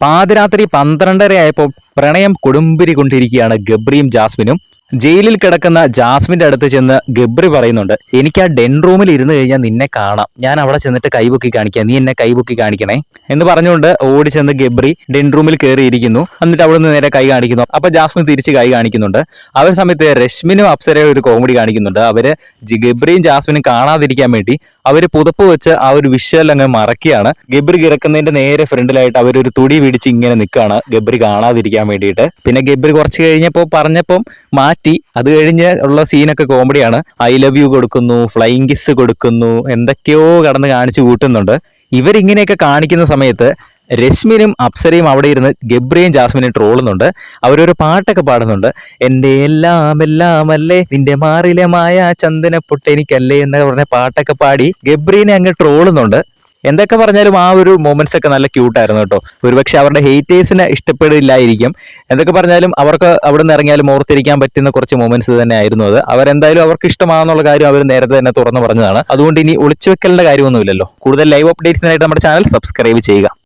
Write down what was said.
പാതിരാത്രി പന്ത്രണ്ടര ആയപ്പോൾ പ്രണയം കൊടുമ്പിരി കൊണ്ടിരിക്കുകയാണ് ഗബ്രിയും ജാസ്മിനും. ജയിലിൽ കിടക്കുന്ന ജാസ്മിന്റെ അടുത്ത് ചെന്ന് ഗബ്രി പറയുന്നുണ്ട് എനിക്ക് ആ ഡെൻ റൂമിൽ ഇരുന്ന് കഴിഞ്ഞാൽ നിന്നെ കാണാം. ഞാൻ അവിടെ ചെന്നിട്ട് കൈപൊക്കി കാണിക്കാം. നീ എന്നെ കൈപൊക്കി കാണിക്കണേ. എന്ന് പറഞ്ഞുകൊണ്ട് ഓടി ചെന്ന് ഗബ്രി ഡെൻ റൂമിൽ കയറിയിരിക്കുന്നു. എന്നിട്ട് അവിടെ നിന്ന് നേരെ കൈ കാണിക്കുന്നു. അപ്പൊ ജാസ്മിൻ തിരിച്ച് കൈ കാണിക്കുന്നുണ്ട്. അവർ സമയത്ത് രശ്മിനും അപ്സരയും ഒരു കോമഡി കാണിക്കുന്നുണ്ട്. അവർ ഗബ്രിയും ജാസ്മിനും കാണാതിരിക്കാൻ വേണ്ടി അവർ പുതപ്പ് വെച്ച് ആ ഒരു വിഷ്വൽ അങ്ങ് മറക്കുകയാണ്. ഗബ്രി കിടക്കുന്നതിന്റെ നേരെ ഫ്രണ്ടിലായിട്ട് അവരൊരു തുടി പിടിച്ച് ഇങ്ങനെ നിൽക്കുകയാണ്. ഗബ്രി കാണാതിരിക്കാൻ വേണ്ടിയിട്ട്. പിന്നെ ഗബ്രി കുറച്ച് കഴിഞ്ഞപ്പോൾ പറഞ്ഞപ്പം മാറ്റി. അത് കഴിഞ്ഞ് ഉള്ള സീനൊക്കെ കോമഡിയാണ് ഐ ലവ് യു കൊടുക്കുന്നു ഫ്ലൈങ് കിസ് കൊടുക്കുന്നു എന്തൊക്കെയോ കടന്ന് കാണിച്ചു കൂട്ടുന്നുണ്ട്. ഇവരിങ്ങനെയൊക്കെ കാണിക്കുന്ന സമയത്ത് രശ്മിനും അപ്സരയും അവിടെ ഇരുന്ന് ഗബ്രിയും ജാസ്മിനും ട്രോളുന്നുണ്ട്. അവരൊരു പാട്ടൊക്കെ പാടുന്നുണ്ട്. എന്റെ എല്ലാം എല്ലാം അല്ലേ നിന്റെ മാറിലെ മായ ചന്ദന പൊട്ടെനിക്കല്ലേ എന്നൊക്കെ പറഞ്ഞ പാട്ടൊക്കെ പാടി ഗബ്രീനെ അങ്ങ് ട്രോളുന്നുണ്ട്. എന്തൊക്കെ പറഞ്ഞാലും ആ ഒരു മൊമെന്റ്സ് ഒക്കെ നല്ല ക്യൂട്ടായിരുന്നു കേട്ടോ. ഒരുപക്ഷെ അവരുടെ ഹെയ്റ്റേഴ്സിനെ ഇഷ്ടപ്പെടില്ലായിരിക്കും. എന്തൊക്കെ പറഞ്ഞാലും അവർക്ക് അവിടെ നിന്ന് ഇറങ്ങിയാലും ഓർത്തിരിക്കാൻ പറ്റുന്ന കുറച്ച് മൊമെന്റ്സ് തന്നെ ആയിരുന്നു അത്. അവരെന്തായാലും അവർക്ക് ഇഷ്ടമാണെന്നുള്ള കാര്യം അവർ നേരത്തെ തന്നെ തുറന്നു പറഞ്ഞതാണ്. അതുകൊണ്ട് ഇനി ഒളിച്ചു വെക്കലിന്റെ കാര്യമൊന്നുമില്ലല്ലോ. കൂടുതൽ ലൈവ് അപ്ഡേറ്റ്സിനായിട്ട് നമ്മുടെ ചാനൽ സബ്സ്ക്രൈബ് ചെയ്യുക.